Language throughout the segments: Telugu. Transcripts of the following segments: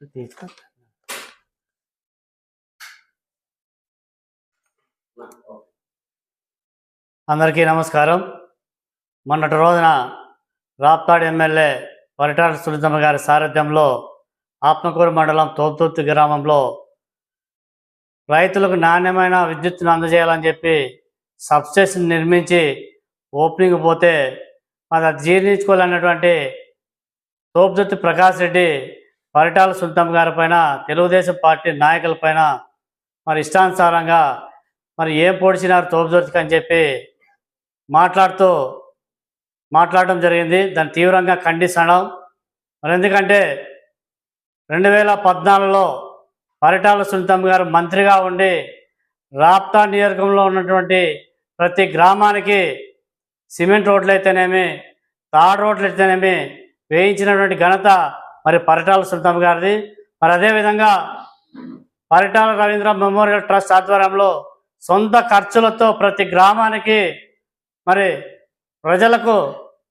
తీసుకో అందరికీ నమస్కారం. మొన్నటి రోజున రాప్తాడ్ ఎమ్మెల్యే పరిటాల సునీతమ్మ గారి సారథ్యంలో ఆత్మకూరు మండలం తోపుతుర్తి గ్రామంలో రైతులకు నాణ్యమైన విద్యుత్తును అందజేయాలని చెప్పి సబ్స్టేషన్ నిర్మించి ఓపెనింగ్ పోతే మరి అది జీర్ణించుకోవాలన్నటువంటి తోపుదుర్తి ప్రకాష్ రెడ్డి పరిటాల సుల్తాం గారి పైన తెలుగుదేశం పార్టీ నాయకుల పైన మరి ఇష్టానుసారంగా మరి ఏం పొడిచినారు తోపుదుర్తికి అని చెప్పి మాట్లాడుతూ మాట్లాడడం జరిగింది. దాన్ని తీవ్రంగా ఖండిస్తున్నాం. మరి ఎందుకంటే రెండు వేల పద్నాలుగులో పరిటాల సుల్తాం గారు మంత్రిగా ఉండి రాప్తా నియోజకంలో ఉన్నటువంటి ప్రతి గ్రామానికి సిమెంట్ రోడ్లు అయితేనేమి తాడు రోడ్లు అయితేనేమి వేయించినటువంటి ఘనత మరి పరిటాల సుల్తాం గారిది. మరి అదేవిధంగా పరిటాల రవీంద్ర మెమోరియల్ ట్రస్ట్ ఆధ్వర్యంలో సొంత ఖర్చులతో ప్రతి గ్రామానికి మరి ప్రజలకు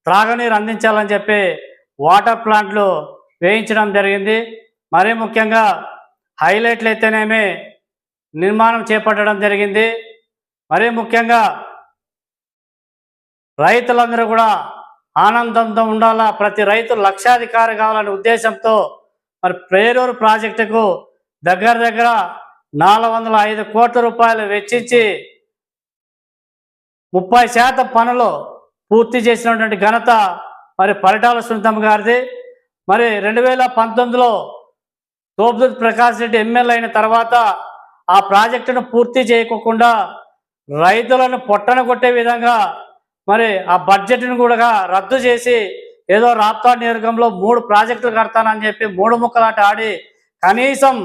త్రాగునీరు అందించాలని చెప్పి వాటర్ ప్లాంట్లు వేయించడం జరిగింది. మరీ ముఖ్యంగా హైలైట్లు అయితేనేమి నిర్మాణం చేపట్టడం జరిగింది. మరీ ముఖ్యంగా రైతులందరూ కూడా ఆనందంతో ఉండాలా? ప్రతి రైతు లక్షాధికారి కావాలనే ఉద్దేశంతో మరి పేరూరు ప్రాజెక్టుకు దగ్గర దగ్గర నాలుగు వందల ఐదు కోట్ల రూపాయలు వెచ్చించి ముప్పై శాతం పనులు పూర్తి చేసినటువంటి ఘనత మరి పరిటాల సునీతమ్మ గారిది. మరి రెండు వేల పంతొమ్మిదిలో తోపుదుర్తి ప్రకాష్ రెడ్డి ఎమ్మెల్యే అయిన తర్వాత ఆ ప్రాజెక్టును పూర్తి చేయకోకుండా రైతులను పొట్టన కొట్టే విధంగా మరి ఆ బడ్జెట్ను కూడా రద్దు చేసి ఏదో రాప్తా నియోజకంలో మూడు ప్రాజెక్టులు కడతానని చెప్పి మూడు ముక్కలాట ఆడి కనీసం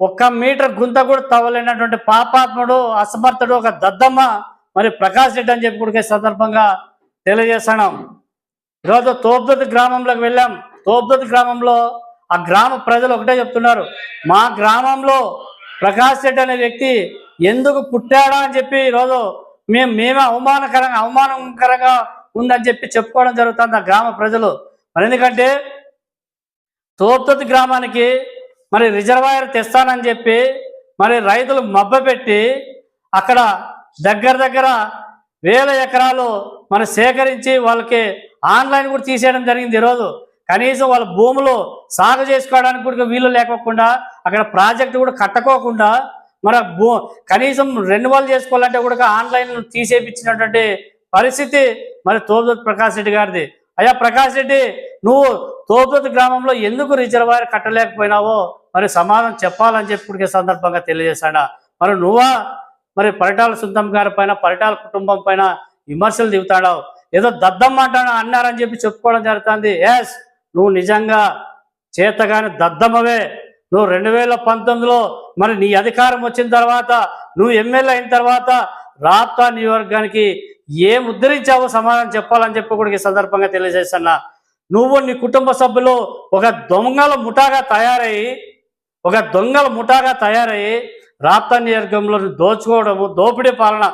ఒక్క మీటర్ గుంత కూడా తవ్వలేనటువంటి పాపాత్ముడు అసమర్థుడు ఒక దద్దమ్మ మరి ప్రకాష్ రెడ్డి అని చెప్పి కూడా సందర్భంగా తెలియజేస్తున్నాం ఈరోజు తోపుదొత్తి గ్రామంలోకి వెళ్ళాం. తోపుదొత్తి గ్రామంలో ఆ గ్రామ ప్రజలు ఒకటే చెప్తున్నారు. మా గ్రామంలో ప్రకాష్ రెడ్డి అనే వ్యక్తి ఎందుకు పుట్టాడా అని చెప్పి ఈరోజు మేము మేమే అవమానకరంగా అవమానకరంగా ఉందని చెప్పి చెప్పుకోవడం జరుగుతుంది ఆ గ్రామ ప్రజలు. మరి ఎందుకంటే తోపుతోతి గ్రామానికి మరి రిజర్వాయర్ తెస్తానని చెప్పి మరి రైతులు మబ్బపెట్టి అక్కడ దగ్గర దగ్గర వేల ఎకరాలు మరి సేకరించి వాళ్ళకి ఆన్లైన్ కూడా తీసేయడం జరిగింది ఈరోజు. కనీసం వాళ్ళ భూములు సాగు చేసుకోవడానికి కూడా వీలు లేకోకుండా అక్కడ ప్రాజెక్టు కూడా కట్టుకోకుండా మన భూ కనీసం రెన్యువల్ చేసుకోవాలంటే కూడా ఆన్లైన్ తీసేపించినటువంటి పరిస్థితి మరి తోపుదొత్తి ప్రకాష్ రెడ్డి గారిది. అయ్యా ప్రకాష్ రెడ్డి నువ్వు తోపుదొత్తి గ్రామంలో ఎందుకు రిజర్వాయర్ కట్టలేకపోయినావో మరి సమాధానం చెప్పాలని చెప్పి సందర్భంగా తెలియజేశాడా. మరి నువ్వా? మరి పరిటాల సుందం గారి పైన పరిటాల కుటుంబం పైన విమర్శలు దిగుతాడావు. ఏదో దద్దమ్మ అంటాను అన్నారని చెప్పి చెప్పుకోవడం జరుగుతుంది. ఎస్ నువ్వు నిజంగా చేతగాని దద్దమ్మవే నువ్వు రెండు వేల పంతొమ్మిదిలో మరి నీ అధికారం వచ్చిన తర్వాత నువ్వు ఎమ్మెల్యే అయిన తర్వాత రాప్తా నియోజకవర్గానికి ఏం ఉద్ధరించావో సమాధానం చెప్పాలని చెప్పి కూడా ఈ సందర్భంగా తెలియజేస్తున్నా. నువ్వు నీ కుటుంబ సభ్యులు ఒక దొంగల ముఠాగా తయారయ్యి ఒక దొంగల ముఠాగా తయారయ్యి రాప్తా నియోజకవర్గంలో దోచుకోవడము దోపిడీ పాలన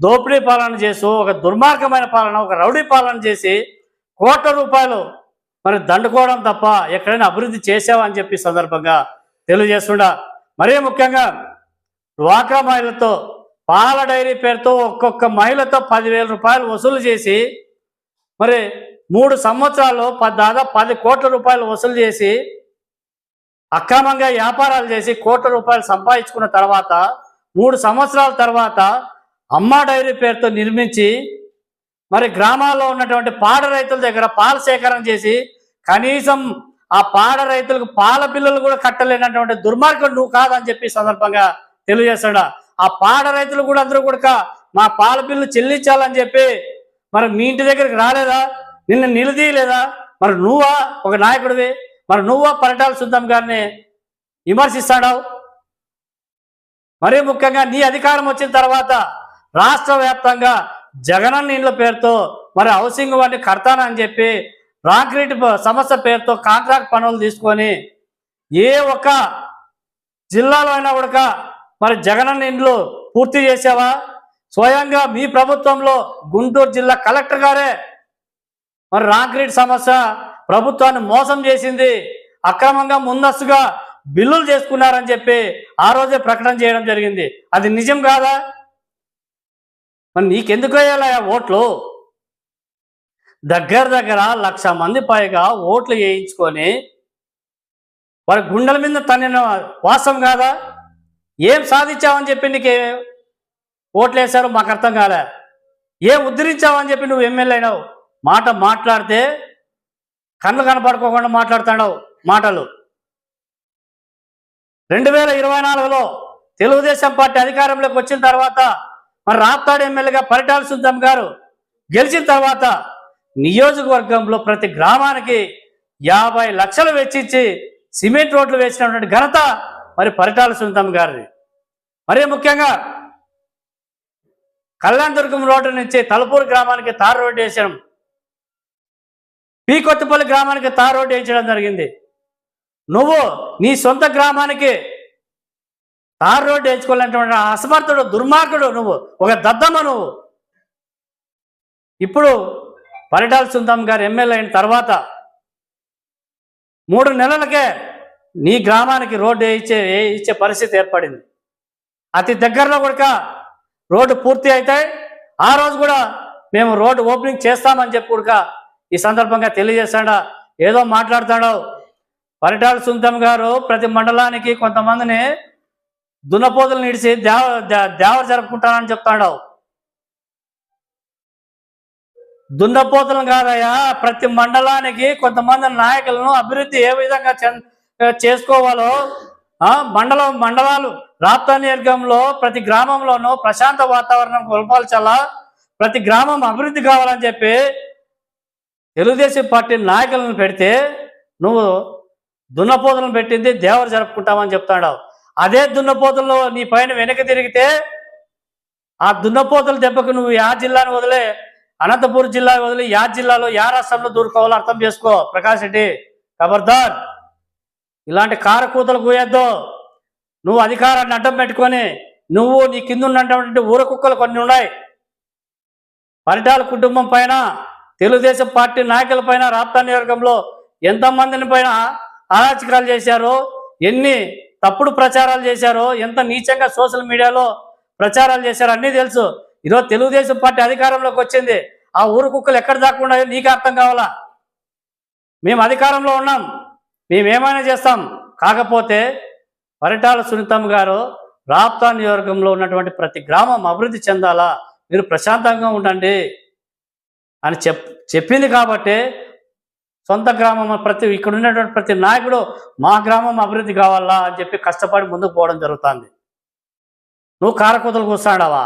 దోపిడీ పాలన చేస్తూ ఒక దుర్మార్గమైన పాలన ఒక రౌడీ పాలన చేసి కోట్ల రూపాయలు మరి దండుకోవడం తప్ప ఎక్కడైనా అభివృద్ధి చేసావు అని చెప్పి సందర్భంగా తెలియజేస్తుండా. మరీ ముఖ్యంగా డ్వాక్రా మహిళతో పాల డైరీ పేరుతో ఒక్కొక్క మహిళతో పదివేల రూపాయలు వసూలు చేసి మరి మూడు సంవత్సరాలు దాదాపు పది కోట్ల రూపాయలు వసూలు చేసి అక్రమంగా వ్యాపారాలు చేసి కోట్ల రూపాయలు సంపాదించుకున్న తర్వాత మూడు సంవత్సరాల తర్వాత అమ్మా డైరీ పేరుతో నిర్మించి మరి గ్రామాల్లో ఉన్నటువంటి పాడ రైతుల దగ్గర పాల సేకరణ చేసి కనీసం ఆ పాడ రైతులకు పాల బిల్లులు కూడా కట్టలేనటువంటి దుర్మార్గం నువ్వు కాదని చెప్పి సందర్భంగా తెలియజేస్తాడా? ఆ పాడ రైతులు కూడా అందరూ కూడా మా పాల బిల్లు చెల్లించాలని చెప్పి మరి మీ ఇంటి దగ్గరికి రాలేదా? నిన్ను నిలదీయలేదా? మరి నువ్వా? ఒక నాయకుడివి. మరి నువ్వా? పరిటాల సుద్దం గారిని విమర్శిస్తాడావు? మరీ ముఖ్యంగా నీ అధికారం వచ్చిన తర్వాత రాష్ట్ర వ్యాప్తంగా జగనన్న ఇండ్ల పేరుతో మరి హౌసింగ్ వాడిని కడతానని చెప్పి రాంక్రీట్ సమస్య పేరుతో కాంట్రాక్ట్ పనులు తీసుకొని ఏ ఒక్క జిల్లాలో అయినా కూడా మరి జగనన్న ఇండ్లు పూర్తి చేసావా స్వయంగా మీ ప్రభుత్వంలో గుంటూరు జిల్లా కలెక్టర్ గారే మరి రాంక్రీట్ సమస్య ప్రభుత్వాన్ని మోసం చేసింది. అక్రమంగా ముందస్తుగా బిల్లులు చేసుకున్నారని చెప్పి ఆ రోజే ప్రకటన చేయడం జరిగింది. అది నిజం కాదా? మరి నీకెందుకు వేయాలయా ఓట్లు? దగ్గర దగ్గర లక్ష మంది పైగా ఓట్లు వేయించుకొని వారి గుండెల మీద తన వాసం కాదా? ఏం సాధించావని చెప్పి నీకు ఓట్లు వేశారు మాకు అర్థం కాలే. ఏం ఉద్ధరించావని చెప్పి నువ్వు ఎమ్మెల్యే అయినావు? మాట మాట్లాడితే కళ్ళు కనపడుకోకుండా మాట్లాడుతున్నావు మాటలు. రెండు వేల ఇరవై నాలుగులో తెలుగుదేశం పార్టీ అధికారంలోకి వచ్చిన తర్వాత మరి రాప్తాడు ఎమ్మెల్యేగా పరిటాల సుద్దం గారు గెలిచిన తర్వాత నియోజకవర్గంలో ప్రతి గ్రామానికి యాభై లక్షలు వెచ్చించి సిమెంట్ రోడ్లు వేసినటువంటి ఘనత మరి పరిటాల సుందం గారిది. మరి ముఖ్యంగా కళ్యాణదుర్గం రోడ్డు నుంచి తలపూరు గ్రామానికి తారు రోడ్డు వేసడం పీ కొత్తపల్లి గ్రామానికి తారు రోడ్డు వేయించడం జరిగింది. నువ్వు నీ సొంత గ్రామానికి తారు రోడ్డు వేయించుకోవాలంటే అసమర్థుడు దుర్మార్గుడు నువ్వు ఒక దద్దమ్మ నువ్వు. ఇప్పుడు పరిటాల సుందం గారు ఎమ్మెల్యే అయిన తర్వాత మూడు నెలలకే నీ గ్రామానికి రోడ్డు వేయించే వేయించే పరిస్థితి ఏర్పడింది. అతి దగ్గరలో కూడా రోడ్డు పూర్తి అయితే ఆ రోజు కూడా మేము రోడ్డు ఓపెనింగ్ చేస్తామని చెప్పి కూడా ఈ సందర్భంగా తెలియజేస్తాడా ఏదో మాట్లాడతాడో. పరిటాల సుందం గారు ప్రతి మండలానికి కొంతమందిని దున్నపోతులు నిడిచి దేవ దే- దేవర జరుపుకుంటానని చెప్తాడావు దున్నపోతులను కాదయా ప్రతి మండలానికి కొంతమంది నాయకులను అభివృద్ధి ఏ విధంగా చేసుకోవాలో మండలం మండలాలు రాప్తా నియోజకంలో ప్రతి గ్రామంలోనూ ప్రశాంత వాతావరణం కొలపాల్చాలా ప్రతి గ్రామం అభివృద్ధి కావాలని చెప్పి తెలుగుదేశం పార్టీ నాయకులను పెడితే నువ్వు దున్నపోతులను పెట్టింది దేవరు జరుపుకుంటామని చెప్తాడు అదే దున్నపోతుల్లో నీ పైన వెనక తిరిగితే ఆ దున్నపోతుల దెబ్బకు నువ్వు యా జిల్లాను వదిలే అనంతపురం జిల్లా వదిలి యా జిల్లాలో యా రాష్ట్రంలో దూరుకోవాలో అర్థం చేసుకో. ప్రకాష్ రెడ్డి ఖబర్దార్ ఇలాంటి కారకూతలు కూయొద్దు. నువ్వు అధికారాన్ని అడ్డం పెట్టుకొని నువ్వు నీ కింద ఉన్నటువంటి ఊర కుక్కలు కొన్ని ఉన్నాయి. పరిటాల కుటుంబం పైన తెలుగుదేశం పార్టీ నాయకుల పైన రాప్తా నియోజకంలో ఎంతమందిని పైన అరాచకాలు చేశారో ఎన్ని తప్పుడు ప్రచారాలు చేశారో ఎంత నీచంగా సోషల్ మీడియాలో ప్రచారాలు చేశారో అన్నీ తెలుసు. ఈరోజు తెలుగుదేశం పార్టీ అధికారంలోకి వచ్చింది. ఆ ఊరు కుక్కలు ఎక్కడ దాకుండా నీకు అర్థం కావాలా? మేము అధికారంలో ఉన్నాం. మేమేమైనా చేస్తాం. కాకపోతే పరిటాల సునీతమ్మ గారు రాప్తా నియోజకంలో ఉన్నటువంటి ప్రతి గ్రామం అభివృద్ధి చెందాలా? మీరు ప్రశాంతంగా ఉండండి అని చెప్ చెప్పింది కాబట్టి సొంత గ్రామం ప్రతి ఇక్కడ ఉన్నటువంటి ప్రతి నాయకుడు మా గ్రామం అభివృద్ధి కావాలా అని చెప్పి కష్టపడి ముందుకు పోవడం జరుగుతుంది. నువ్వు కారకూతలు కూర్చున్నాడావా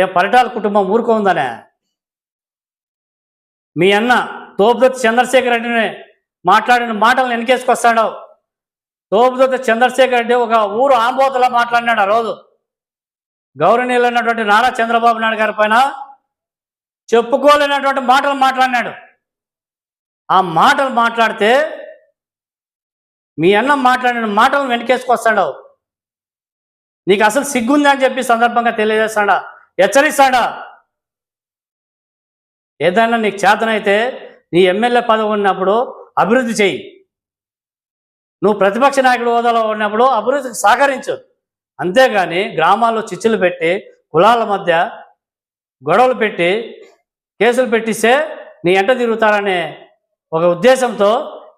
ఏ పరిటాల కుటుంబం ఊరుకోందనే మీ అన్న తోపుదత్తి చంద్రశేఖర్ రెడ్డిని మాట్లాడిన మాటలను వెనకేసుకొస్తాడు. తోపుదత్తి చంద్రశేఖర్ రెడ్డి ఒక ఊరు ఆంబోతలా మాట్లాడినాడు ఆ రోజు. గౌరవనీయులైనటువంటి నారా చంద్రబాబు నాయుడు గారి పైన చెప్పుకోలేనటువంటి మాటలు మాట్లాడినాడు. ఆ మాటలు మాట్లాడితే మీ అన్న మాట్లాడిన మాటలను వెనకేసుకొస్తాడు. నీకు అసలు సిగ్గుంది అని చెప్పి సందర్భంగా తెలియజేస్తాడా? హెచ్చరిస్తాడా? ఏదైనా నీకు చేతనైతే నీ ఎమ్మెల్యే పదవి ఉన్నప్పుడు అభివృద్ధి చెయ్యి. నువ్వు ప్రతిపక్ష నాయకుడు హోదాలో ఉన్నప్పుడు అభివృద్ధికి సహకరించు. అంతేగాని గ్రామాల్లో చిచ్చులు పెట్టి కులాల మధ్య గొడవలు పెట్టి కేసులు పెట్టిస్తే నీ ఎంట తిరుగుతారనే ఒక ఉద్దేశంతో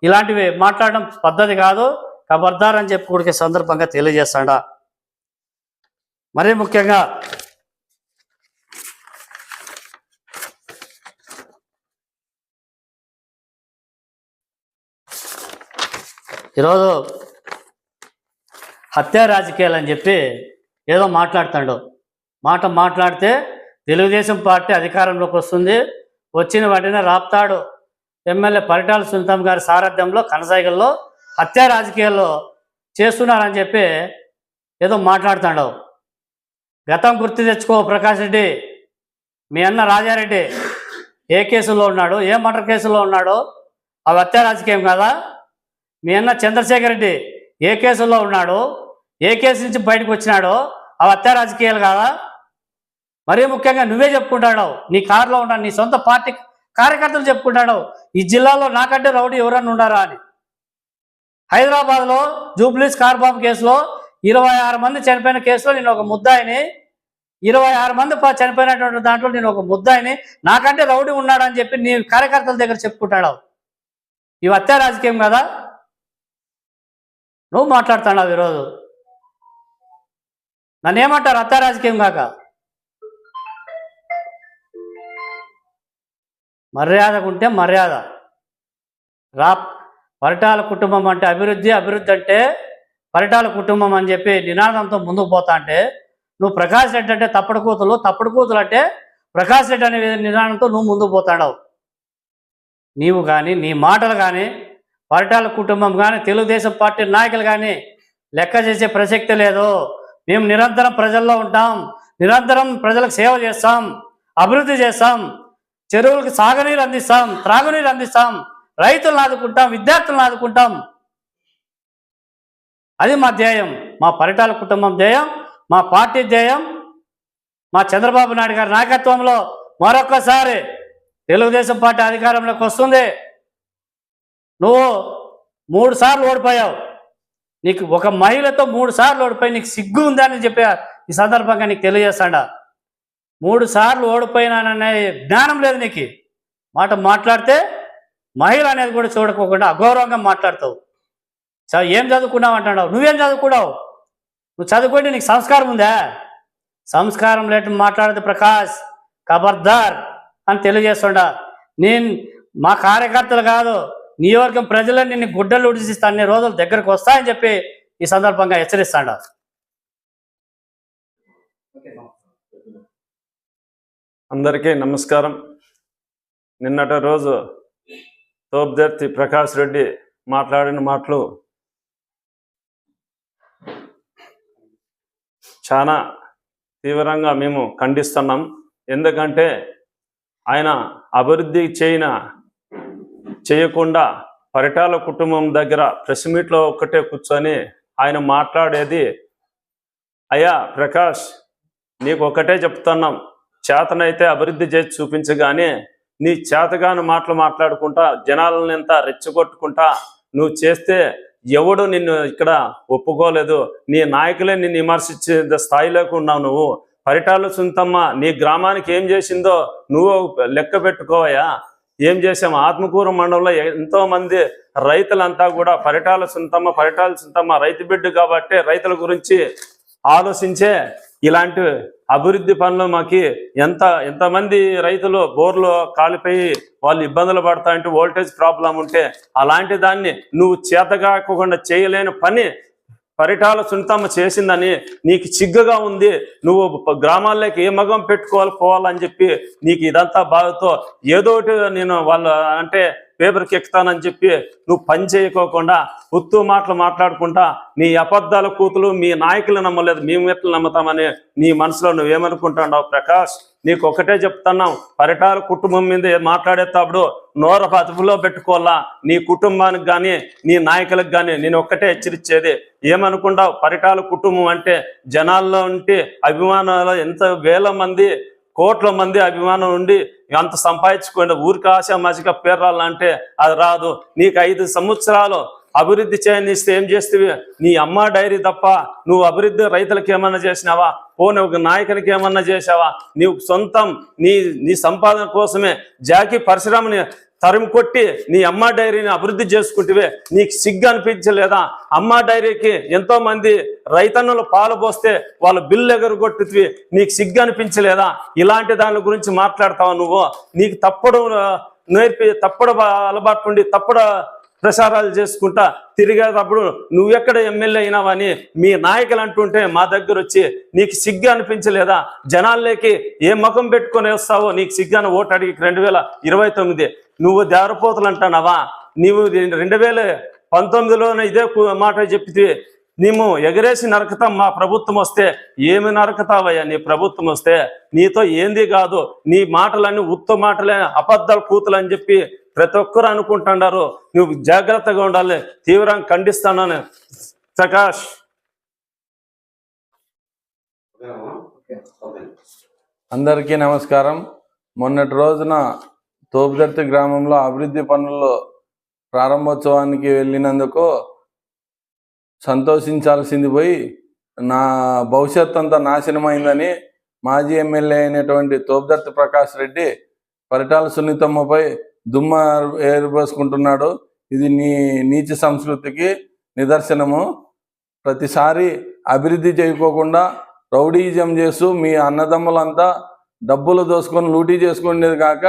ఇలాంటివి మాట్లాడడం పద్ధతి కాదు. కబర్దార్ అని చెప్పి సందర్భంగా తెలియజేస్తాడా? మరీ ముఖ్యంగా ఈరోజు హత్యా రాజకీయాలు అని చెప్పి ఏదో మాట్లాడుతాడు. మాట మాట్లాడితే తెలుగుదేశం పార్టీ అధికారంలోకి వస్తుంది. వచ్చిన వెంటనే రాప్తాడు. ఎమ్మెల్యే పరిటాల సునీతం గారి సారథ్యంలో కనసాగల్లో హత్యా రాజకీయాల్లో చేస్తున్నారని చెప్పి ఏదో మాట్లాడుతాడు. గతం గుర్తు తెచ్చుకో ప్రకాష్ రెడ్డి. మీ అన్న రాజారెడ్డి ఏ కేసులో ఉన్నాడు? ఏ మర్డర్ కేసులో ఉన్నాడో? అవి హత్యా రాజకీయం కదా? మీ అన్న చంద్రశేఖర్ రెడ్డి ఏ కేసులో ఉన్నాడు? ఏ కేసు నుంచి బయటకు వచ్చినాడో? అవి హత్యా రాజకీయాలు కాదా? మరీ ముఖ్యంగా నువ్వే చెప్పుకుంటాడు నీ కారులో ఉన్నాడు నీ సొంత పార్టీ కార్యకర్తలు చెప్పుకుంటాడు ఈ జిల్లాలో నాకంటే రౌడీ ఎవరన్నా ఉన్నారా అని. హైదరాబాద్లో జూబ్లీస్ కార్ బాంబు కేసులో ఇరవై ఆరు మంది చనిపోయిన కేసులో నేను ఒక ముద్దాయిని ఇరవై ఆరు మంది ప- చనిపోయినటువంటి దాంట్లో నేను ఒక ముద్దాయిని నాకంటే రౌడీ ఉన్నాడని చెప్పి నీ కార్యకర్తల దగ్గర చెప్పుకుంటాడు ఇవి అత్య రాజకీయం కదా? నువ్వు మాట్లాడుతున్నావు ఈరోజు. నన్ను ఏమంటారు? హత్య రాజకీయం కాక. మర్యాదకు ఉంటే మర్యాద. రా పరిటాల కుటుంబం అంటే అభివృద్ధి అభివృద్ధి అంటే పరిటాల కుటుంబం అని చెప్పి నినాదంతో ముందుకు పోతా అంటే నువ్వు ప్రకాష్ రెడ్డి అంటే తప్పుడు కూతులు తప్పుడు కూతులు అంటే ప్రకాష్ రెడ్డి అనే నినాదంతో నువ్వు ముందుకు పోతాడావు. నీవు కానీ నీ మాటలు కానీ పరిటాల కుటుంబం కానీ తెలుగుదేశం పార్టీ నాయకులు కానీ లెక్క చేసే ప్రసక్తి లేదు. మేము నిరంతరం ప్రజల్లో ఉంటాం. నిరంతరం ప్రజలకు సేవ చేస్తాం. అభివృద్ధి చేస్తాం. చెరువులకు సాగునీరు అందిస్తాం. త్రాగునీరు అందిస్తాం. రైతులను ఆదుకుంటాం. విద్యార్థులను ఆదుకుంటాం. అది మా ధ్యేయం. మా పరిటాల కుటుంబం ధ్యేయం. మా పార్టీ ధ్యేయం. మా చంద్రబాబు నాయుడు గారి నాయకత్వంలో మరొకసారి తెలుగుదేశం పార్టీ అధికారంలోకి వస్తుంది. నువ్వు మూడు సార్లు ఓడిపోయావు. నీకు ఒక మహిళతో మూడు సార్లు ఓడిపోయి నీకు సిగ్గు ఉందా అని చెప్పి ఈ సందర్భంగా నీకు తెలియజేస్తాడా? మూడు సార్లు ఓడిపోయినాననే జ్ఞానం లేదు నీకు. మాట మాట్లాడితే మహిళ అనేది కూడా చూడకోకుండా అగౌరవంగా మాట్లాడతావు. చ- ఏం చదువుకున్నావు అంటున్నావు? నువ్వేం చదువుకున్నావు? నువ్వు చదువుకుంటే నీకు సంస్కారం ఉందా? సంస్కారం లేట మాట్లాడితే ప్రకాష్ ఖబర్దార్ అని తెలియజేస్తుండ. నేను మా కార్యకర్తలు కాదు నియోజకవర్గం ప్రజలను నిన్ను గుడ్డలు ఉడిసిస్తా అన్ని రోజులు దగ్గరకు వస్తాయని చెప్పి ఈ సందర్భంగా హెచ్చరిస్తాడా. అందరికీ నమస్కారం. నిన్నటి రోజు తోపుదర్తి ప్రకాష్ రెడ్డి మాట్లాడిన మాటలు చాలా తీవ్రంగా మేము ఖండిస్తున్నాం. ఎందుకంటే ఆయన అభివృద్ధి చేయన చేయకుండా పరిటాల కుటుంబం దగ్గర ప్రెస్ మీట్లో ఒక్కటే కూర్చొని ఆయన మాట్లాడేది అయ్యా ప్రకాష్ నీకు ఒకటే చెప్తున్నాం. చేతనైతే అభివృద్ధి చేసి చూపించగానే నీ చేతగాని మాటలు మాట్లాడుకుంటా జనాలను ఎంత రెచ్చగొట్టుకుంటా నువ్వు చేస్తే ఎవడు నిన్ను ఇక్కడ ఒప్పుకోలేదు. నీ నాయకులే నిన్ను విమర్శించే స్థాయిలోకి ఉన్నావు నువ్వు. పరిటాలు సుంతమ్మ నీ గ్రామానికి ఏం చేసిందో నువ్వు లెక్క పెట్టుకోవయా ఏం చేసాము ఆత్మకూరు మండలంలో ఎంతోమంది రైతులంతా కూడా పరిటాల సుంతమ్మ పరిటాల సుంతమ్మ రైతు బిడ్డ కాబట్టి రైతుల గురించి ఆలోచించే ఇలాంటి అభివృద్ధి పనులు మాకి ఎంత ఎంతమంది రైతులు బోర్లు కాలిపోయి వాళ్ళు ఇబ్బందులు పడతా అంటే వోల్టేజ్ ప్రాబ్లం ఉంటే అలాంటి దాన్ని నువ్వు చేతగాకుండా చేయలేని పని పరిటాల సునీతమ్మ చేసిందని నీకు చిగ్గుగా ఉంది. నువ్వు గ్రామాల్లోకి ఏ మగం పెట్టుకోవాలి పోవాలని చెప్పి నీకు ఇదంతా బాధతో ఏదో నేను వాళ్ళ అంటే పేపర్కి ఎక్కుతానని చెప్పి నువ్వు పని చేయకోకుండా ఉత్తు మాటలు మాట్లాడుకుంటా నీ అబద్ధాల కూతులు మీ నాయకులు నమ్మలేదు మేము ఎట్లా నమ్ముతామని నీ మనసులో నువ్వేమనుకుంటున్నావు ప్రకాష్? నీకు ఒకటే చెప్తున్నాం పరిటాల కుటుంబం మీద మాట్లాడేటప్పుడు నోర అదుపులో పెట్టుకోవాలా? నీ కుటుంబానికి కానీ నీ నాయకులకు కానీ నేను ఒక్కటే హెచ్చరించేది ఏమనుకుంటావు? పరిటాల కుటుంబం అంటే జనాల్లో ఉంటే అభిమానాలు ఎంత వేల మంది కోట్ల మంది అభిమానం ఉండి అంత సంపాదించుకోండి ఊరికి ఆశామాసిగా పేరు రాలంటే అది రాదు. నీకు ఐదు సంవత్సరాలు అభివృద్ధి చేయనిస్తే ఏం చేస్తే నీ అమ్మ డైరీ తప్ప నువ్వు అభివృద్ధి రైతులకు ఏమన్నా చేసినావా? పోనీ ఒక నాయకునికి ఏమన్నా చేసావా నీవు సొంతం నీ నీ సంపాదన కోసమే జాకి పరిశ్రమని తరిమి కొట్టి నీ అమ్మ డైరీని అభివృద్ధి చేసుకుంటే నీకు సిగ్గు అనిపించలేదా? అమ్మ డైరీకి ఎంతో మంది రైతన్నులు పాలు పోస్తే వాళ్ళ బిల్లు ఎగరగొట్టుతివి. నీకు సిగ్గు అనిపించలేదా? ఇలాంటి దాని గురించి మాట్లాడతావా నువ్వు? నీకు తప్పుడు నేర్పి తప్పుడు అలవాటు ఉండి తప్పుడు ప్రసారాలు చేసుకుంటా తిరిగేటప్పుడు నువ్వెక్కడ ఎమ్మెల్యే అయినావని మీ నాయకులు అంటుంటే మా దగ్గర వచ్చి నీకు సిగ్గు అనిపించలేదా? జనాల్లోకి ఏ ముఖం పెట్టుకొని వస్తావో నీకు సిగ్గాను ఓటు అడిగి రెండు వేల ఇరవై తొమ్మిది నువ్వు దారపోతలు అంటున్నావా? నీవు రెండు వేల పంతొమ్మిదిలోనే ఇదే మాట చెప్పితే నీము ఎగరేసి నరకతాం మా ప్రభుత్వం వస్తే ఏమి నరకతావయ్యా? నీ ప్రభుత్వం వస్తే నీతో ఏంది కాదు? నీ మాటలన్నీ ఉత్త మాటలే అబద్ధాలు కూతులు అని చెప్పి ప్రతి ఒక్కరు అనుకుంటున్నారు నువ్వు జాగ్రత్తగా ఉండాలి తీవ్రంగా ఖండిస్తానని. ప్రకాష్. అందరికీ నమస్కారం. మొన్నటి రోజున తోపుదర్తి గ్రామంలో అభివృద్ధి పనుల్లో ప్రారంభోత్సవానికి వెళ్ళినందుకు సంతోషించాల్సింది పోయి నా భవిష్యత్ అంతా నాశనమైందని మాజీ ఎమ్మెల్యే అయినటువంటి తోపుదర్తి ప్రకాష్ రెడ్డి పరిటాల సున్నితమ్మపై దుమ్మ ఏర్పేసుకుంటున్నాడు ఇది నీ నీచ సంస్కృతికి నిదర్శనము. ప్రతిసారి అభివృద్ధి చేయకోకుండా రౌడీజం చేస్తూ మీ అన్నదమ్ములంతా డబ్బులు దోసుకొని లూటీ చేసుకునేది కాక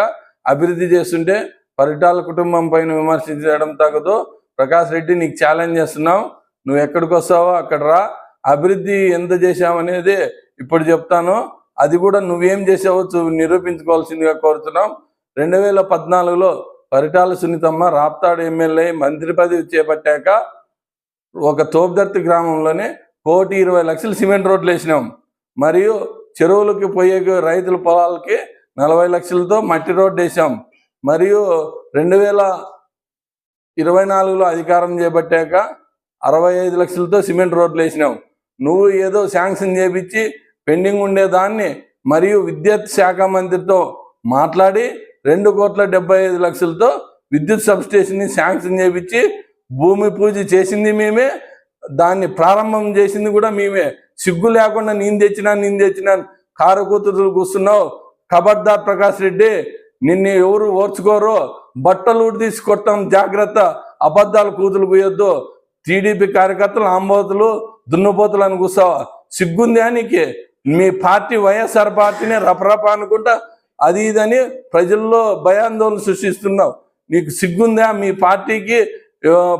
అభివృద్ధి చేస్తుంటే పరిటాల కుటుంబం పైన విమర్శించడం తగ్గదు ప్రకాష్ రెడ్డి నీకు ఛాలెంజ్ చేస్తున్నావు నువ్వు ఎక్కడికి వస్తావో అక్కడ రా. అభివృద్ధి ఎంత చేశావనేది ఇప్పుడు చెప్తాను. అది కూడా నువ్వేం చేసావో నిరూపించుకోవాల్సిందిగా కోరుతున్నాం. రెండు వేల పద్నాలుగులో పరిటాల సునీతమ్మ రాప్తాడు ఎమ్మెల్యే మంత్రి పదవి చేపట్టాక ఒక తోపుదర్తి గ్రామంలోనే కోటి ఇరవై లక్షలు సిమెంట్ రోడ్లు వేసినాం. మరియు చెరువులకి పోయే రైతుల పొలాలకి నలభై లక్షలతో మట్టి రోడ్డు వేసాం. మరియు రెండు వేల ఇరవై నాలుగులో అధికారం చేపట్టాక అరవై ఐదు లక్షలతో సిమెంట్ రోడ్లు వేసినాం. నువ్వు ఏదో శాంక్షన్ చేపించి పెండింగ్ ఉండేదాన్ని మరియు విద్యుత్ శాఖ మంత్రితో మాట్లాడి రెండు కోట్ల డెబ్బై ఐదు లక్షలతో విద్యుత్ సబ్స్టేషన్ని శాంక్షన్ చేపించి భూమి పూజ చేసింది మేమే. దాన్ని ప్రారంభం చేసింది కూడా మేమే. సిగ్గు లేకుండా నేను తెచ్చినా నేను తెచ్చినా కారు కూతురు కూస్తున్నావు ఖబర్దార్ ప్రకాష్ రెడ్డి నిన్ను ఎవరు ఓర్చుకోరు? బట్టలు ఊడి తీసి కొడతాం జాగ్రత్త. అబద్ధాలు కూతులు కూయొద్దు టీడీపీ కార్యకర్తలు ఆంబోతులు దున్నపోతులు అని కూర్చోవా సిగ్గుంది నీకు? మీ పార్టీ వైఎస్ఆర్ పార్టీని రపరప అనుకుంటా అది ఇదని ప్రజల్లో భయాందోళన సృష్టిస్తున్నావు. నీకు సిగ్గుందా? మీ పార్టీకి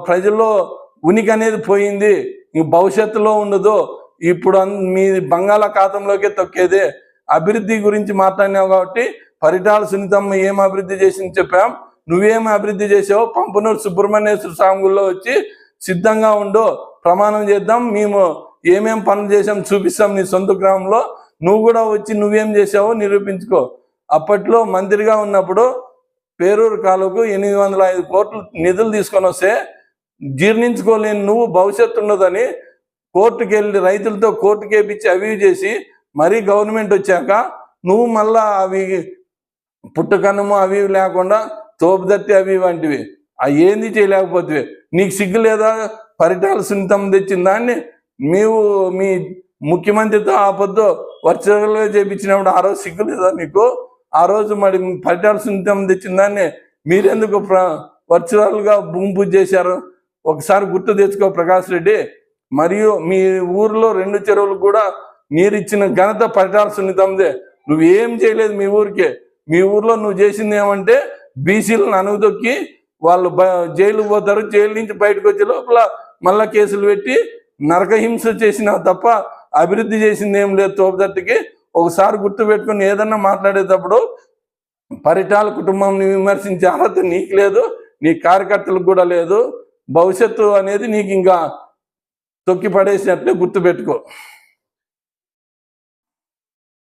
ప్రజల్లో ఉనికి అనేది పోయింది. ఇంక భవిష్యత్తులో ఉండదు. ఇప్పుడు అన్- మీ బంగాళాఖాతంలోకే తొక్కేదే. అభివృద్ధి గురించి మాట్లాడినావు కాబట్టి పరిటాల సునీతమ్మ ఏం అభివృద్ధి చేసింది చెప్పాం. నువ్వేం అభివృద్ధి చేసావు పంపనూరు సుబ్రహ్మణ్యేశ్వర స్వామిలో వచ్చి సిద్ధంగా ఉండు. ప్రమాణం చేద్దాం. మేము ఏమేం పనులు చేసాం చూపిస్తాం నీ సొంత గ్రామంలో. నువ్వు కూడా వచ్చి నువ్వేం చేసావో నిరూపించుకో. అప్పట్లో మంత్రిగా ఉన్నప్పుడు పేరూరు కాలువకు ఎనిమిది వందల ఐదు కోట్లు నిధులు తీసుకొని వస్తే జీర్ణించుకోలేని నువ్వు భవిష్యత్తు ఉండదని కోర్టుకి వెళ్ళి రైతులతో కోర్టుకి వేపించి అవి చేసి మరీ గవర్నమెంట్ వచ్చాక నువ్వు మళ్ళా అవి పుట్టకన్నము అవి లేకుండా తోపుదత్తి అవి వంటివి. అవి ఏంది చేయలేకపోతే? నీకు సిగ్గు లేదా? పరిటాల సున్నితం తెచ్చిన దాన్ని మీవు మీ ముఖ్యమంత్రితో ఆపద్దు. వర్చువల్గా చేపించినప్పుడు ఆ రోజు సిగ్గు లేదా నీకు? ఆ రోజు మరి పరిటాల తెచ్చిన దాన్ని మీరెందుకు వర్చువల్గా భూమి పూజ చేశారు? ఒకసారి గుర్తు తెచ్చుకో ప్రకాష్ రెడ్డి. మరియు మీ ఊర్లో రెండు చెరువులు కూడా నీరు ఇచ్చిన ఘనత పరిటాల సున్నితందే. నువ్వేం చేయలేదు మీ ఊరికే. మీ ఊర్లో నువ్వు చేసింది ఏమంటే బీసీలను అనుగుదొక్కి వాళ్ళు బ జైలు పోతారు. జైలు నుంచి బయటకు వచ్చే లోపల మళ్ళా కేసులు పెట్టి నరకహింస చేసినావు తప్ప అభివృద్ధి చేసింది ఏం లేదు తోపుదత్తికి ఒకసారి గుర్తు పెట్టుకుని ఏదన్నా మాట్లాడేటప్పుడు పరిటాల కుటుంబంని విమర్శించే అర్హత నీకు లేదు నీ కార్యకర్తలకు కూడా లేదు. భవిష్యత్తు అనేది నీకు ఇంకా తొక్కి పడేసినట్లే గుర్తుపెట్టుకో.